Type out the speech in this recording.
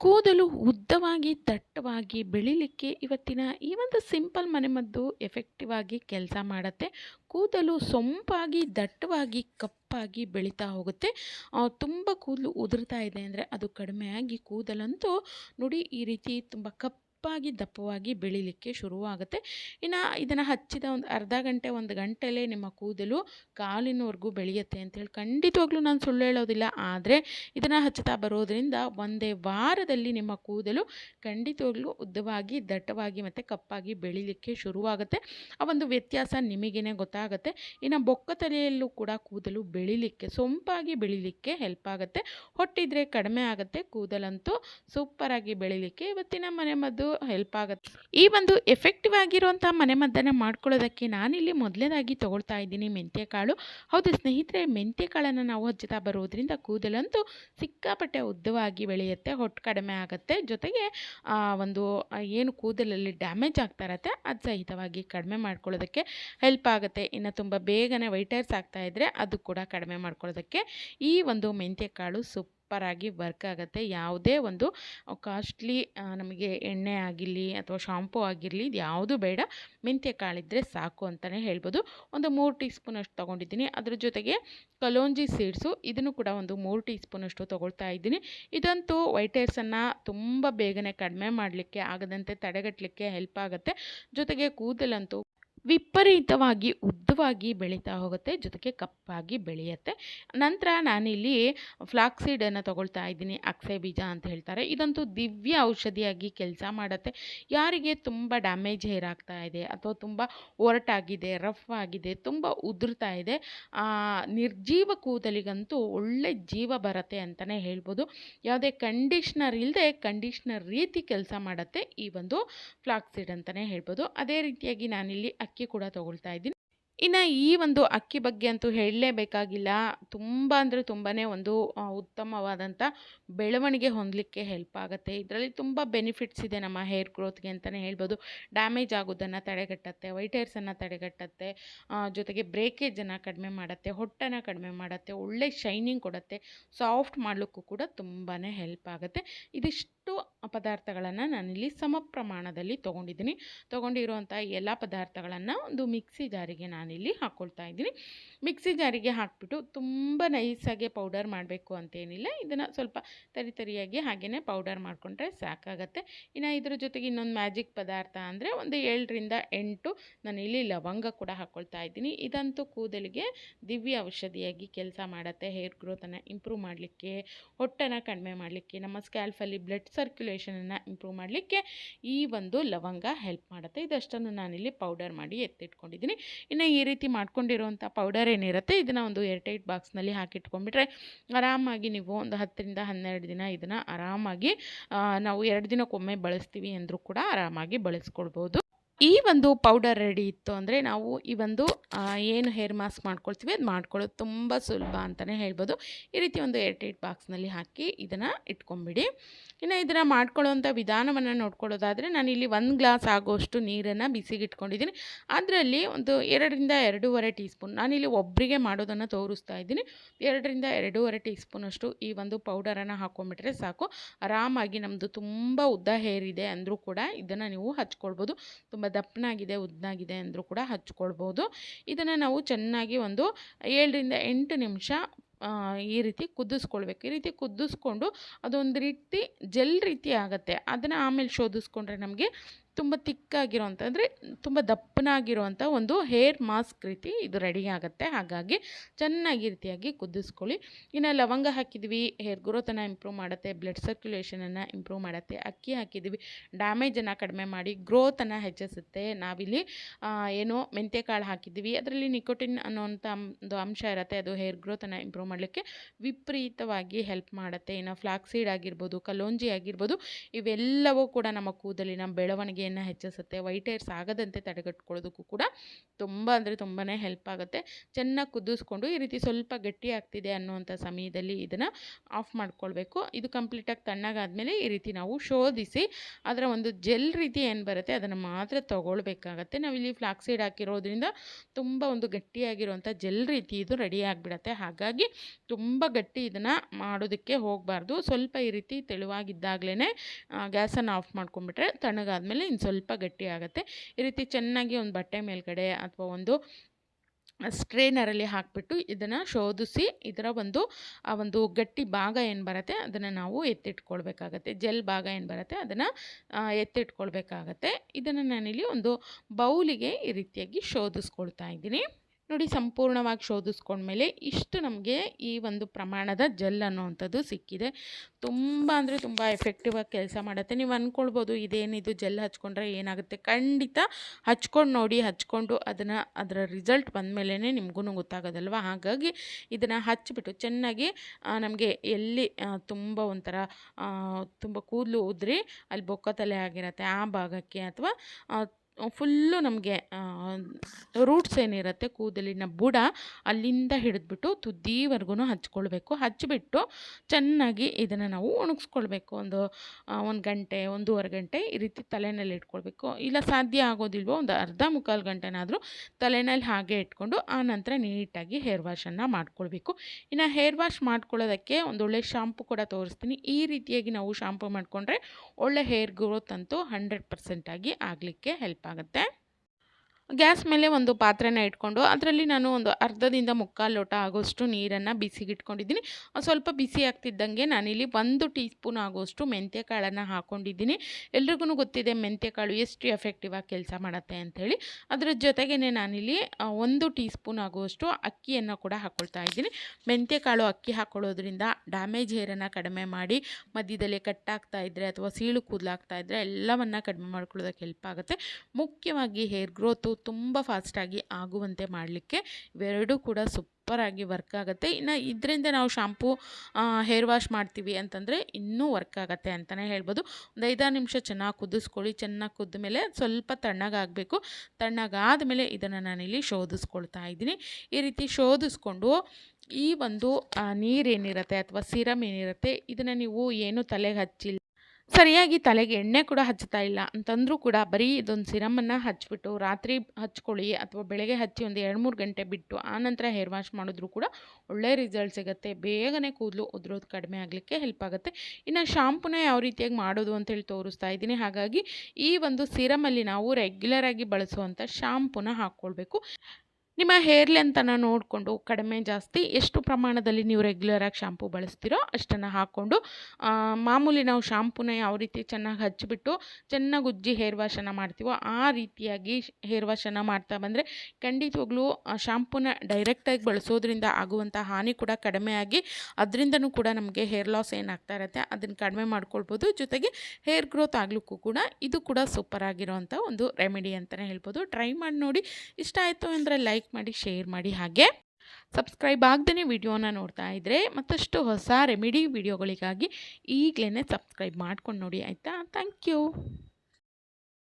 ಕೂದಲು ಉದ್ದವಾಗಿ, ದಟ್ಟವಾಗಿ ಬೆಳಿಲಿಕ್ಕೆ ಇವತ್ತಿನ ಈ ಒಂದು ಸಿಂಪಲ್ ಮನೆಮದ್ದು ಎಫೆಕ್ಟಿವ್ ಆಗಿ ಕೆಲಸ ಮಾಡುತ್ತೆ. ಕೂದಲು ಸೊಂಪಾಗಿ, ದಟ್ಟವಾಗಿ, ಕಪ್ಪಾಗಿ ಬೆಳೀತಾ ಹೋಗುತ್ತೆ. ತುಂಬ ಕೂದಲು ಉದುರ್ತಾ ಇದೆ ಅಂದರೆ ಅದು ಕಡಿಮೆಯಾಗಿ ಕೂದಲಂತೂ ನೋಡಿ ಈ ರೀತಿ ತುಂಬ ಕಪ್ಪಾಗಿ ದಪ್ಪವಾಗಿ ಬೆಳಿಲಿಕ್ಕೆ ಶುರುವಾಗುತ್ತೆ. ಇನ್ನು ಇದನ್ನು ಹಚ್ಚಿದ ಒಂದು ಅರ್ಧ ಗಂಟೆ, ಒಂದು ಗಂಟೆಲೇ ನಿಮ್ಮ ಕೂದಲು ಕಾಲಿನವರೆಗೂ ಬೆಳೆಯುತ್ತೆ ಅಂತೇಳಿ ಖಂಡಿತವಾಗ್ಲೂ ನಾನು ಸುಳ್ಳು ಹೇಳೋದಿಲ್ಲ. ಆದರೆ ಇದನ್ನು ಹಚ್ಚುತ್ತಾ ಬರೋದರಿಂದ ಒಂದೇ ವಾರದಲ್ಲಿ ನಿಮ್ಮ ಕೂದಲು ಖಂಡಿತವಾಗ್ಲೂ ಉದ್ದವಾಗಿ, ದಟ್ಟವಾಗಿ ಮತ್ತು ಕಪ್ಪಾಗಿ ಬೆಳಿಲಿಕ್ಕೆ ಶುರುವಾಗುತ್ತೆ. ಆ ಒಂದು ವ್ಯತ್ಯಾಸ ನಿಮಗೇ ಗೊತ್ತಾಗುತ್ತೆ. ಇನ್ನು ಬೊಕ್ಕ ತಲೆಯಲ್ಲೂ ಕೂಡ ಕೂದಲು ಬೆಳಿಲಿಕ್ಕೆ, ಸೊಂಪಾಗಿ ಬೆಳಿಲಿಕ್ಕೆ ಹೆಲ್ಪ್ ಆಗುತ್ತೆ. ಹೊಟ್ಟಿದ್ರೆ ಕಡಿಮೆ ಆಗುತ್ತೆ, ಕೂದಲಂತೂ ಸೂಪರಾಗಿ ಬೆಳಿಲಿಕ್ಕೆ ಇವತ್ತಿನ ಮನೆಮದ್ದು ಹೆಲ್ಪ್ ಆಗುತ್ತೆ. ಈ ಒಂದು ಎಫೆಕ್ಟಿವ್ ಆಗಿರುವಂಥ ಮನೆಮದ್ದನ್ನು ಮಾಡ್ಕೊಳ್ಳೋದಕ್ಕೆ ನಾನಿಲ್ಲಿ ಮೊದಲನೇದಾಗಿ ತೊಗೊಳ್ತಾ ಇದ್ದೀನಿ ಮೆಂತ್ಯಕಾಳು. ಹೌದು ಸ್ನೇಹಿತರೆ, ಮೆಂತ್ಯಕಾಳನ್ನು ನಾವು ಹಚ್ಚುತ್ತಾ ಬರೋದ್ರಿಂದ ಕೂದಲಂತೂ ಸಿಕ್ಕಾಪಟ್ಟೆ ಉದ್ದವಾಗಿ ಬೆಳೆಯುತ್ತೆ, ಹೊಟ್ಟು ಕಡಿಮೆ ಆಗುತ್ತೆ. ಜೊತೆಗೆ ಒಂದು ಏನು ಕೂದಲಲ್ಲಿ ಡ್ಯಾಮೇಜ್ ಆಗ್ತಾ ಇರತ್ತೆ, ಅದು ಸಹಿತವಾಗಿ ಕಡಿಮೆ ಮಾಡ್ಕೊಳ್ಳೋದಕ್ಕೆ ಹೆಲ್ಪ್ ಆಗುತ್ತೆ. ಇನ್ನು ತುಂಬ ಬೇಗನೆ ವೈಟರ್ಸ್ ಆಗ್ತಾ ಇದ್ದರೆ ಅದು ಕೂಡ ಕಡಿಮೆ ಮಾಡ್ಕೊಳ್ಳೋದಕ್ಕೆ ಈ ಒಂದು ಮೆಂತ್ಯಕಾಳು ಸೂಪರಾಗಿ ವರ್ಕ್ ಆಗುತ್ತೆ. ಯಾವುದೇ ಒಂದು ಕಾಸ್ಟ್ಲಿ ನಮಗೆ ಎಣ್ಣೆ ಆಗಿರಲಿ ಅಥವಾ ಶಾಂಪೂ ಆಗಿರಲಿ, ಇದು ಯಾವುದು ಬೇಡ. ಮೆಂತ್ಯ ಕಾಳಿದ್ರೆ ಸಾಕು ಅಂತಲೇ ಹೇಳ್ಬೋದು. ಒಂದು ಮೂರು ಟೀ ಸ್ಪೂನಷ್ಟು ತೊಗೊಂಡಿದ್ದೀನಿ. ಅದ್ರ ಜೊತೆಗೆ ಕಲೋಂಜಿ ಸೀಡ್ಸು, ಇದನ್ನು ಕೂಡ ಒಂದು ಮೂರು ಟೀ ಸ್ಪೂನಷ್ಟು ತೊಗೊಳ್ತಾ ಇದ್ದೀನಿ. ಇದಂತೂ ವೈಟ್ ಹೇರ್ಸನ್ನು ತುಂಬ ಬೇಗನೆ ಕಡಿಮೆ ಮಾಡಲಿಕ್ಕೆ, ಆಗದಂತೆ ತಡೆಗಟ್ಟಲಿಕ್ಕೆ ಹೆಲ್ಪ್ ಆಗುತ್ತೆ. ಜೊತೆಗೆ ಕೂದಲಂತೂ ವಿಪರೀತವಾಗಿ ಉದ್ದವಾಗಿ ಬೆಳೀತಾ ಹೋಗುತ್ತೆ, ಜೊತೆಗೆ ಕಪ್ಪಾಗಿ ಬೆಳೆಯುತ್ತೆ. ನಂತರ ನಾನಿಲ್ಲಿ ಫ್ಲಾಕ್ಸೀಡನ್ನು ತೊಗೊಳ್ತಾ ಇದ್ದೀನಿ, ಅಕ್ಸೆ ಬೀಜ ಅಂತ ಹೇಳ್ತಾರೆ. ಇದಂತೂ ದಿವ್ಯ ಔಷಧಿಯಾಗಿ ಕೆಲಸ ಮಾಡುತ್ತೆ. ಯಾರಿಗೆ ತುಂಬ ಡ್ಯಾಮೇಜ್ ಹೇರ್ ಆಗ್ತಾ ಇದೆ, ಅಥವಾ ತುಂಬ ಒರಟಾಗಿದೆ, ರಫ್ ಆಗಿದೆ, ತುಂಬ ಉದುರ್ತಾ ಇದೆ ನಿರ್ಜೀವ ಕೂದಲಿಗಂತೂ ಒಳ್ಳೆ ಜೀವ ಬರುತ್ತೆ ಅಂತಲೇ ಹೇಳ್ಬೋದು. ಯಾವುದೇ ಕಂಡೀಷ್ನರ್ ಇಲ್ಲದೆ ಕಂಡೀಷ್ನರ್ ರೀತಿ ಕೆಲಸ ಮಾಡುತ್ತೆ ಈ ಒಂದು ಫ್ಲಾಕ್ಸೀಡ್ ಅಂತಲೇ ಹೇಳ್ಬೋದು. ಅದೇ ರೀತಿಯಾಗಿ ನಾನಿಲ್ಲಿ ಅಕ್ಕಿ ಕೂಡ ತಗೊಳ್ತಾ ಇದ್ದೀನಿ. ಇನ್ನು ಈ ಒಂದು ಅಕ್ಕಿ ಬಗ್ಗೆ ಅಂತೂ ಹೇಳಲೇಬೇಕಾಗಿಲ್ಲ. ತುಂಬ ಅಂದರೆ ತುಂಬಾ ಒಂದು ಉತ್ತಮವಾದಂಥ ಬೆಳವಣಿಗೆ ಹೊಂದಲಿಕ್ಕೆ ಹೆಲ್ಪ್ ಆಗುತ್ತೆ. ಇದರಲ್ಲಿ ತುಂಬ ಬೆನಿಫಿಟ್ಸ್ ಇದೆ ನಮ್ಮ ಹೇರ್ ಗ್ರೋತ್ಗೆ ಅಂತಲೇ ಹೇಳ್ಬೋದು. ಡ್ಯಾಮೇಜ್ ಆಗೋದನ್ನು ತಡೆಗಟ್ಟುತ್ತೆ ವೈಟ್ ಹೇರ್ಸನ್ನು ತಡೆಗಟ್ಟುತ್ತೆ ಜೊತೆಗೆ ಬ್ರೇಕೇಜನ್ನು ಕಡಿಮೆ ಮಾಡುತ್ತೆ, ಹೊಟ್ಟನ್ನು ಕಡಿಮೆ ಮಾಡುತ್ತೆ, ಒಳ್ಳೆ ಶೈನಿಂಗ್ ಕೊಡುತ್ತೆ ಸಾಫ್ಟ್ ಮಾಡಲಿಕ್ಕೂ ಕೂಡ ತುಂಬಾ ಹೆಲ್ಪ್ ಆಗುತ್ತೆ. ಇದಿಷ್ಟು ಪದಾರ್ಥಗಳನ್ನು ನಾನಿಲ್ಲಿ ಸಮ ಪ್ರಮಾಣದಲ್ಲಿ ತೊಗೊಂಡಿದ್ದೀನಿ. ತೊಗೊಂಡಿರುವಂಥ ಎಲ್ಲ ಪದಾರ್ಥಗಳನ್ನು ಒಂದು ಮಿಕ್ಸಿ ಜಾರಿಗೆ ನಾನಿಲ್ಲಿ ಹಾಕ್ಕೊಳ್ತಾ ಇದ್ದೀನಿ. ಮಿಕ್ಸಿ ಜಾರಿಗೆ ಹಾಕಿಬಿಟ್ಟು ತುಂಬ ನೈಸಾಗಿ ಪೌಡರ್ ಮಾಡಬೇಕು ಅಂತೇನಿಲ್ಲ. ಇದನ್ನು ಸ್ವಲ್ಪ ತರಿ ತರಿಯಾಗಿ ಹಾಗೆಯೇ ಪೌಡರ್ ಮಾಡಿಕೊಂಡ್ರೆ ಸಾಕಾಗತ್ತೆ. ಇನ್ನು ಇದ್ರ ಜೊತೆಗೆ ಇನ್ನೊಂದು ಮ್ಯಾಜಿಕ್ ಪದಾರ್ಥ ಅಂದರೆ ಒಂದು ಏಳರಿಂದ ಎಂಟು ನಾನು ಇಲ್ಲಿ ಲವಂಗ ಕೂಡ ಹಾಕ್ಕೊಳ್ತಾ ಇದ್ದೀನಿ. ಇದಂತೂ ಕೂದಲಿಗೆ ದಿವ್ಯ ಔಷಧಿಯಾಗಿ ಕೆಲಸ ಮಾಡುತ್ತೆ. ಹೇರ್ ಗ್ರೋತನ್ನು ಇಂಪ್ರೂವ್ ಮಾಡಲಿಕ್ಕೆ, ಹೊಟ್ಟೆನ ಕಡಿಮೆ ಮಾಡಲಿಕ್ಕೆ, ನಮ್ಮ ಸ್ಕ್ಯಾಲ್ಫಲ್ಲಿ ಬ್ಲಡ್ ಸರ್ಕ್ಯುಲೇಷನನ್ನು ಇಂಪ್ರೂವ್ ಮಾಡಲಿಕ್ಕೆ ಈ ಒಂದು ಲವಂಗ ಹೆಲ್ಪ್ ಮಾಡುತ್ತೆ. ಇದಷ್ಟನ್ನು ನಾನಿಲ್ಲಿ ಪೌಡರ್ ಮಾಡಿ ಎತ್ತಿಟ್ಕೊಂಡಿದ್ದೀನಿ. ಇನ್ನು ಈ ರೀತಿ ಮಾಡ್ಕೊಂಡಿರುವಂಥ ಪೌಡರ್ ಏನಿರುತ್ತೆ, ಇದನ್ನು ಒಂದು ಏರ್ಟೈಟ್ ಬಾಕ್ಸ್ನಲ್ಲಿ ಹಾಕಿಟ್ಕೊಂಡ್ಬಿಟ್ರೆ ಆರಾಮಾಗಿ ನೀವು ಒಂದು ಹತ್ತರಿಂದ ಹನ್ನೆರಡು ದಿನ ಇದನ್ನು ಆರಾಮಾಗಿ ನಾವು ಎರಡು ದಿನಕ್ಕೊಮ್ಮೆ ಬಳಸ್ತೀವಿ ಅಂದರೂ ಕೂಡ ಆರಾಮಾಗಿ ಬಳಸ್ಕೊಳ್ಬೋದು. ಈ ಒಂದು ಪೌಡರ್ ರೆಡಿ ಇತ್ತು ಅಂದರೆ ನಾವು ಈ ಒಂದು ಏನು ಹೇರ್ ಮಾಸ್ಕ್ ಮಾಡ್ಕೊಳ್ತೀವಿ ಅದು ಮಾಡ್ಕೊಳ್ಳೋದು ತುಂಬ ಸುಲಭ ಅಂತಲೇ ಹೇಳ್ಬೋದು. ಈ ರೀತಿ ಒಂದು ಏರ್ಟೈಟ್ ಬಾಕ್ಸ್ನಲ್ಲಿ ಹಾಕಿ ಇದನ್ನು ಇಟ್ಕೊಂಬಿಡಿ. ಇನ್ನು ಇದನ್ನು ಮಾಡ್ಕೊಳ್ಳೋವಂಥ ವಿಧಾನವನ್ನು ನೋಡ್ಕೊಳ್ಳೋದಾದರೆ ಇಲ್ಲಿ ಒಂದು ಗ್ಲಾಸ್ ಆಗೋಷ್ಟು ನೀರನ್ನು ಬಿಸಿಗಿಟ್ಕೊಂಡಿದ್ದೀನಿ. ಅದರಲ್ಲಿ ಒಂದು ಎರಡರಿಂದ ಎರಡೂವರೆ ಟೀ ಸ್ಪೂನ್ ನಾನಿಲ್ಲಿ ಒಬ್ಬರಿಗೆ ಮಾಡೋದನ್ನು ತೋರಿಸ್ತಾ ಇದ್ದೀನಿ. ಎರಡರಿಂದ ಎರಡೂವರೆ ಟೀ ಸ್ಪೂನಷ್ಟು ಈ ಒಂದು ಪೌಡರನ್ನು ಹಾಕೊಂಡ್ಬಿಟ್ರೆ ಸಾಕು. ಆರಾಮಾಗಿ ನಮ್ಮದು ತುಂಬ ಉದ್ದ ಹೇರಿದೆ ಅಂದರೂ ಕೂಡ ಇದನ್ನು ನೀವು ಹಚ್ಕೊಳ್ಬೋದು. ತುಂಬ ದಪ್ಪನಾಗಿದೆ ಉದ್ದನಾಗಿದೆ ಅಂದರೂ ಕೂಡ ಹಚ್ಕೊಳ್ಬೋದು. ಇದನ್ನು ನಾವು ಚೆನ್ನಾಗಿ ಒಂದು ಏಳರಿಂದ ಎಂಟು ನಿಮಿಷ ಈ ರೀತಿ ಕುದಿಸ್ಕೊಳ್ಬೇಕು. ಈ ರೀತಿ ಕುದಿಸ್ಕೊಂಡು ಅದೊಂದು ರೀತಿ ಜೆಲ್ ರೀತಿ ಆಗುತ್ತೆ. ಅದನ್ನು ಆಮೇಲೆ ಶೋಧಿಸ್ಕೊಂಡ್ರೆ ನಮಗೆ ತುಂಬ ತಿಕ್ಕಾಗಿರೋವಂಥ, ಅಂದರೆ ತುಂಬ ದಪ್ಪನಾಗಿರುವಂಥ ಒಂದು ಹೇರ್ ಮಾಸ್ಕ್ ರೀತಿ ಇದು ರೆಡಿ ಆಗುತ್ತೆ. ಹಾಗಾಗಿ ಚೆನ್ನಾಗಿ ರೀತಿಯಾಗಿ ಕುದಿಸ್ಕೊಳ್ಳಿ. ಇನ್ನು ಲವಂಗ ಹಾಕಿದ್ವಿ, ಹೇರ್ ಗ್ರೋತನ್ನು ಇಂಪ್ರೂವ್ ಮಾಡುತ್ತೆ ಬ್ಲಡ್ ಸರ್ಕ್ಯುಲೇಷನನ್ನು ಇಂಪ್ರೂವ್ ಮಾಡುತ್ತೆ, ಅಕ್ಕಿ ಹಾಕಿದ್ವಿ ಡ್ಯಾಮೇಜನ್ನು ಕಡಿಮೆ ಮಾಡಿ ಗ್ರೋತನ್ನು ಹೆಚ್ಚಿಸುತ್ತೆ. ನಾವಿಲ್ಲಿ ಏನೋ ಕಾಳು ಹಾಕಿದ್ವಿ. ಅದರಲ್ಲಿ ನಿಕೋಟಿನ್ ಅನ್ನೋಂಥ ಒಂದು ಅಂಶ ಇರುತ್ತೆ, ಅದು ಹೇರ್ ಗ್ರೋತನ್ನು ಇಂಪ್ರೂವ್ ಮಾಡಲಿಕ್ಕೆ ವಿಪರೀತವಾಗಿ ಹೆಲ್ಪ್ ಮಾಡುತ್ತೆ. ಇನ್ನು ಫ್ಲಾಕ್ಸೀಡ್ ಆಗಿರ್ಬೋದು ಕಲೋಂಜಿ ಆಗಿರ್ಬೋದು, ಇವೆಲ್ಲವೂ ಕೂಡ ನಮ್ಮ ಕೂದಲಿನ ಬೆಳವಣಿಗೆಯನ್ನು ಬೆಳವಣಿಗೆಯನ್ನು ಹೆಚ್ಚಿಸುತ್ತೆ, ವೈಟ್ ಹೇರ್ಸ್ ಆಗದಂತೆ ತಡೆಗಟ್ಕೊಳ್ಳೋದಕ್ಕೂ ಕೂಡ ತುಂಬ ಅಂದರೆ ತುಂಬಾ ಹೆಲ್ಪ್ ಆಗುತ್ತೆ. ಚೆನ್ನಾಗಿ ಕುದಿಸ್ಕೊಂಡು ಈ ರೀತಿ ಸ್ವಲ್ಪ ಗಟ್ಟಿ ಆಗ್ತಿದೆ ಅನ್ನುವಂಥ ಸಮಯದಲ್ಲಿ ಇದನ್ನು ಆಫ್ ಮಾಡ್ಕೊಳ್ಬೇಕು. ಇದು ಕಂಪ್ಲೀಟಾಗಿ ತಣ್ಣಗಾದಮೇಲೆ ಈ ರೀತಿ ನಾವು ಶೋಧಿಸಿ ಅದರ ಒಂದು ಜೆಲ್ ರೀತಿ ಏನು ಬರುತ್ತೆ ಅದನ್ನು ಮಾತ್ರ ತೊಗೊಳ್ಬೇಕಾಗತ್ತೆ. ನಾವಿಲ್ಲಿ ಫ್ಲಾಕ್ಸೀಡ್ ಹಾಕಿರೋದ್ರಿಂದ ತುಂಬ ಒಂದು ಗಟ್ಟಿಯಾಗಿರುವಂಥ ಜೆಲ್ ರೀತಿ ಇದು ರೆಡಿ ಆಗಿಬಿಡತ್ತೆ. ಹಾಗಾಗಿ ತುಂಬ ಗಟ್ಟಿ ಇದನ್ನು ಮಾಡೋದಕ್ಕೆ ಹೋಗಬಾರ್ದು. ಸ್ವಲ್ಪ ಈ ರೀತಿ ತೆಳುವಾಗಿದ್ದಾಗಲೇ ಗ್ಯಾಸನ್ನು ಆಫ್ ಮಾಡ್ಕೊಂಬಿಟ್ರೆ ತಣ್ಣಗಾದ್ಮೇಲೆ ಇನ್ನು ಸ್ವಲ್ಪ ಗಟ್ಟಿ ಆಗುತ್ತೆ. ಈ ರೀತಿ ಚೆನ್ನಾಗಿ ಒಂದು ಬಟ್ಟೆ ಮೇಲ್ಗಡೆ ಅಥವಾ ಒಂದು ಸ್ಟ್ರೇನರಲ್ಲಿ ಹಾಕಿಬಿಟ್ಟು ಇದನ್ನು ಶೋಧಿಸಿ ಇದರ ಒಂದು, ಆ ಒಂದು ಗಟ್ಟಿ ಭಾಗ ಏನು ಬರುತ್ತೆ ಅದನ್ನು ನಾವು ಎತ್ತಿಟ್ಕೊಳ್ಬೇಕಾಗತ್ತೆ. ಜೆಲ್ ಭಾಗ ಏನು ಬರುತ್ತೆ ಅದನ್ನು ಎತ್ತಿಟ್ಕೊಳ್ಬೇಕಾಗತ್ತೆ. ಇದನ್ನು ನಾನಿಲ್ಲಿ ಒಂದು ಬೌಲಿಗೆ ಈ ರೀತಿಯಾಗಿ ಶೋಧಿಸ್ಕೊಳ್ತಾ ಇದ್ದೀನಿ. ನೋಡಿ ಸಂಪೂರ್ಣವಾಗಿ ಶೋಧಿಸ್ಕೊಂಡ್ಮೇಲೆ ಇಷ್ಟು ನಮಗೆ ಈ ಒಂದು ಪ್ರಮಾಣದ ಜೆಲ್ ಅನ್ನುವಂಥದ್ದು ಸಿಕ್ಕಿದೆ. ತುಂಬ ಅಂದರೆ ತುಂಬ ಎಫೆಕ್ಟಿವ್ ಆಗಿ ಕೆಲಸ ಮಾಡುತ್ತೆ. ನೀವು ಅಂದ್ಕೊಳ್ಬೋದು ಇದೇನಿದು ಜೆಲ್ ಹಚ್ಕೊಂಡ್ರೆ ಏನಾಗುತ್ತೆ? ಖಂಡಿತ ಹಚ್ಕೊಂಡು ನೋಡಿ, ಹಚ್ಕೊಂಡು ಅದನ್ನು ಅದರ ರಿಸಲ್ಟ್ ಬಂದಮೇಲೆ ನಿಮಗೂ ಗೊತ್ತಾಗೋದಲ್ವ? ಹಾಗಾಗಿ ಇದನ್ನು ಹಚ್ಚಿಬಿಟ್ಟು ಚೆನ್ನಾಗಿ ನಮಗೆ ಎಲ್ಲಿ ತುಂಬ ಒಂಥರ ತುಂಬ ಕೂದಲು ಉದ್ರಿ ಅಲ್ಲಿ ಬೊಕ್ಕ ತಲೆ ಆಗಿರುತ್ತೆ ಆ ಭಾಗಕ್ಕೆ ಅಥವಾ ಫುಲ್ಲು ನಮಗೆ ರೂಟ್ಸ್ ಏನಿರುತ್ತೆ, ಕೂದಲಿನ ಬುಡ ಅಲ್ಲಿಂದ ಹಿಡಿದ್ಬಿಟ್ಟು ತುದಿವರೆಗೂ ಹಚ್ಕೊಳ್ಬೇಕು. ಹಚ್ಚಿಬಿಟ್ಟು ಚೆನ್ನಾಗಿ ಇದನ್ನು ನಾವು ಒಣಗಿಸ್ಕೊಳ್ಬೇಕು. ಒಂದು ಒಂದು ಗಂಟೆ, ಒಂದೂವರೆ ಗಂಟೆ ಈ ರೀತಿ ತಲೆನಲ್ಲಿ ಇಟ್ಕೊಳ್ಬೇಕು. ಇಲ್ಲ ಸಾಧ್ಯ ಆಗೋದಿಲ್ವೋ, ಒಂದು ಅರ್ಧ ಮುಕ್ಕಾಲು ಗಂಟೆನಾದರೂ ತಲೆನಲ್ಲಿ ಹಾಗೆ ಇಟ್ಕೊಂಡು ಆ ನಂತರ ನೀಟಾಗಿ ಹೇರ್ ವಾಶನ್ನು ಮಾಡ್ಕೊಳ್ಬೇಕು. ಇನ್ನು ಹೇರ್ ವಾಶ್ ಮಾಡ್ಕೊಳ್ಳೋದಕ್ಕೆ ಒಂದೊಳ್ಳೆ ಶಾಂಪು ಕೂಡ ತೋರಿಸ್ತೀನಿ. ಈ ರೀತಿಯಾಗಿ ನಾವು ಶಾಂಪು ಮಾಡಿಕೊಂಡ್ರೆ ಒಳ್ಳೆ ಹೇರ್ ಗ್ರೋತ್ ಅಂತೂ ಹಂಡ್ರೆಡ್ ಪರ್ಸೆಂಟಾಗಿ ಆಗಲಿಕ್ಕೆ ಹೆಲ್ಪ್ ಆಗುತ್ತೆ. ಗ್ಯಾಸ್ ಮೇಲೆ ಒಂದು ಪಾತ್ರೆನ ಇಟ್ಕೊಂಡು ಅದರಲ್ಲಿ ನಾನು ಒಂದು ಅರ್ಧದಿಂದ ಮುಕ್ಕಾಲು ಲೋಟ ಆಗೋಷ್ಟು ನೀರನ್ನು ಬಿಸಿಗಿಟ್ಕೊಂಡಿದ್ದೀನಿ. ಸ್ವಲ್ಪ ಬಿಸಿ ಆಗ್ತಿದ್ದಂಗೆ ನಾನಿಲ್ಲಿ ಒಂದು ಟೀ ಸ್ಪೂನ್ ಆಗೋಷ್ಟು ಮೆಂತ್ಯ ಕಾಳನ್ನು ಹಾಕ್ಕೊಂಡಿದ್ದೀನಿ ಎಲ್ರಿಗೂ ಗೊತ್ತಿದೆ ಮೆಂತ್ಯ ಕಾಳು ಎಷ್ಟು ಎಫೆಕ್ಟಿವ್ ಆಗಿ ಕೆಲಸ ಮಾಡುತ್ತೆ ಅಂಥೇಳಿ ಅದರ ಜೊತೆಗೇ ನಾನಿಲ್ಲಿ ಒಂದು ಟೀ ಸ್ಪೂನ್ ಆಗುವಷ್ಟು ಅಕ್ಕಿಯನ್ನು ಕೂಡ ಹಾಕ್ಕೊಳ್ತಾ ಇದ್ದೀನಿ. ಮೆಂತ್ಯ ಕಾಳು ಅಕ್ಕಿ ಹಾಕ್ಕೊಳ್ಳೋದ್ರಿಂದ ಡ್ಯಾಮೇಜ್ ಹೇರನ್ನು ಕಡಿಮೆ ಮಾಡಿ, ಮಧ್ಯದಲ್ಲಿ ಕಟ್ಟಾಗ್ತಾ ಇದ್ದರೆ ಅಥವಾ ಸೀಳು ಕೂದಲಾಗ್ತಾ ಇದ್ದರೆ ಎಲ್ಲವನ್ನು ಕಡಿಮೆ ಮಾಡ್ಕೊಳ್ಳೋದಕ್ಕೆ ಹೆಲ್ಪ್ ಆಗುತ್ತೆ. ಮುಖ್ಯವಾಗಿ ಹೇರ್ ಗ್ರೋತು ತುಂಬ ಫಾಸ್ಟಾಗಿ ಆಗುವಂತೆ ಮಾಡಲಿಕ್ಕೆ ಇವೆರಡೂ ಕೂಡ ಸೂಪರಾಗಿ ವರ್ಕ್ ಆಗುತ್ತೆ. ಇನ್ನು ಇದರಿಂದ ನಾವು ಶಾಂಪೂ ಹೇರ್ ವಾಶ್ ಮಾಡ್ತೀವಿ ಅಂತಂದರೆ ಇನ್ನೂ ವರ್ಕ್ ಆಗುತ್ತೆ ಅಂತಲೇ ಹೇಳ್ಬೋದು. ಒಂದು ಐದಾರು ನಿಮಿಷ ಚೆನ್ನಾಗಿ ಕುದಿಸ್ಕೊಳ್ಳಿ, ಚೆನ್ನಾಗಿ ಕುದ್ದ ಮೇಲೆ ಸ್ವಲ್ಪ ತಣ್ಣಗಾಗಬೇಕು. ತಣ್ಣಗಾದ ಮೇಲೆ ಇದನ್ನು ನಾನಿಲ್ಲಿ ಶೋಧಿಸ್ಕೊಳ್ತಾ ಇದ್ದೀನಿ. ಈ ರೀತಿ ಶೋಧಿಸ್ಕೊಂಡು ಈ ಒಂದು ನೀರೇನಿರುತ್ತೆ ಅಥವಾ ಸಿರಮ್ ಏನಿರುತ್ತೆ, ಇದನ್ನು ನೀವು ಏನು ತಲೆಗೆ ಹಚ್ಚಿಲ್ಲ ಸರಿಯಾಗಿ ತಲೆಗೆ ಎಣ್ಣೆ ಕೂಡ ಹಚ್ತಾ ಇಲ್ಲ. ಅಂತಂದರೂ ಕೂಡ ಬರೀ ಇದೊಂದು ಸಿರಮನ್ನು ಹಚ್ಬಿಟ್ಟು ರಾತ್ರಿ ಹಚ್ಕೊಳ್ಳಿ ಅಥವಾ ಬೆಳಗ್ಗೆ ಹಚ್ಚಿ ಒಂದು ಎರಡು ಮೂರು ಗಂಟೆ ಬಿಟ್ಟು ಆನಂತರ ಹೇರ್ ವಾಶ್ ಮಾಡಿದ್ರೂ ಕೂಡ ಒಳ್ಳೆ ರಿಸಲ್ಟ್ ಸಿಗುತ್ತೆ. ಬೇಗನೆ ಕೂದಲು ಉದುರೋದು ಕಡಿಮೆ ಆಗಲಿಕ್ಕೆ ಹೆಲ್ಪ್ ಆಗುತ್ತೆ. ಇನ್ನು ಶಾಂಪುನ ಯಾವ ರೀತಿಯಾಗಿ ಮಾಡೋದು ಅಂತೇಳಿ ತೋರಿಸ್ತಾ ಇದ್ದೀನಿ. ಹಾಗಾಗಿ ಈ ಒಂದು ಸಿರಮಲ್ಲಿ ನಾವು ರೆಗ್ಯುಲರಾಗಿ ಬಳಸುವಂಥ ಶಾಂಪೂನ ಹಾಕ್ಕೊಳ್ಬೇಕು. ನಿಮ್ಮ ಹೇರ್ ಲೆಂತನ್ನು ನೋಡಿಕೊಂಡು ಕಡಿಮೆ ಜಾಸ್ತಿ ಎಷ್ಟು ಪ್ರಮಾಣದಲ್ಲಿ ನೀವು ರೆಗ್ಯುಲರಾಗಿ ಶಾಂಪೂ ಬಳಸ್ತೀರೋ ಅಷ್ಟನ್ನು ಹಾಕ್ಕೊಂಡು ಮಾಮೂಲಿ ನಾವು ಶಾಂಪೂನ ಯಾವ ರೀತಿ ಚೆನ್ನಾಗಿ ಹಚ್ಚಿಬಿಟ್ಟು ಚೆನ್ನಾಗಿ ಉಜ್ಜಿ ಹೇರ್ ವಾಶನ್ನು ಮಾಡ್ತೀವೋ ಆ ರೀತಿಯಾಗಿ ಹೇರ್ ವಾಶನ್ನು ಮಾಡ್ತಾ ಬಂದರೆ ಖಂಡಿತವಾಗ್ಲೂ ಶಾಂಪೂನ ಡೈರೆಕ್ಟಾಗಿ ಬಳಸೋದ್ರಿಂದ ಆಗುವಂಥ ಹಾನಿ ಕೂಡ ಕಡಿಮೆ ಆಗಿ ಅದರಿಂದನೂ ಕೂಡ ನಮಗೆ ಹೇರ್ ಲಾಸ್ ಏನಾಗ್ತಾ ಇರುತ್ತೆ ಅದನ್ನು ಕಡಿಮೆ ಮಾಡ್ಕೊಳ್ಬೋದು. ಜೊತೆಗೆ ಹೇರ್ ಗ್ರೋತ್ ಆಗಲಿಕ್ಕೂ ಕೂಡ ಇದು ಕೂಡ ಸೂಪರ್ ಆಗಿರೋವಂಥ ಒಂದು ರೆಮಿಡಿ ಅಂತಲೇ ಹೇಳ್ಬೋದು. ಟ್ರೈ ಮಾಡಿ ನೋಡಿ. ಇಷ್ಟ ಆಯಿತು ಅಂದರೆ ಲೈಕ್ ಮಾಡಿ, ಶೇರ್ ಮಾಡಿ ಹಾಗೆ ಸಬ್ಸ್ಕ್ರೈಬ್ ಆಗದೇ ವಿಡಿಯೋನ ನೋಡ್ತಾ ಇದ್ದರೆ ಮತ್ತಷ್ಟು ಹೊಸ ರೆಮಿಡಿ ವಿಡಿಯೋಗಳಿಗಾಗಿ ಈಗಲೇ ಸಬ್ಸ್ಕ್ರೈಬ್ ಮಾಡ್ಕೊಂಡು ನೋಡಿ ಆಯಿತಾ? Thank you.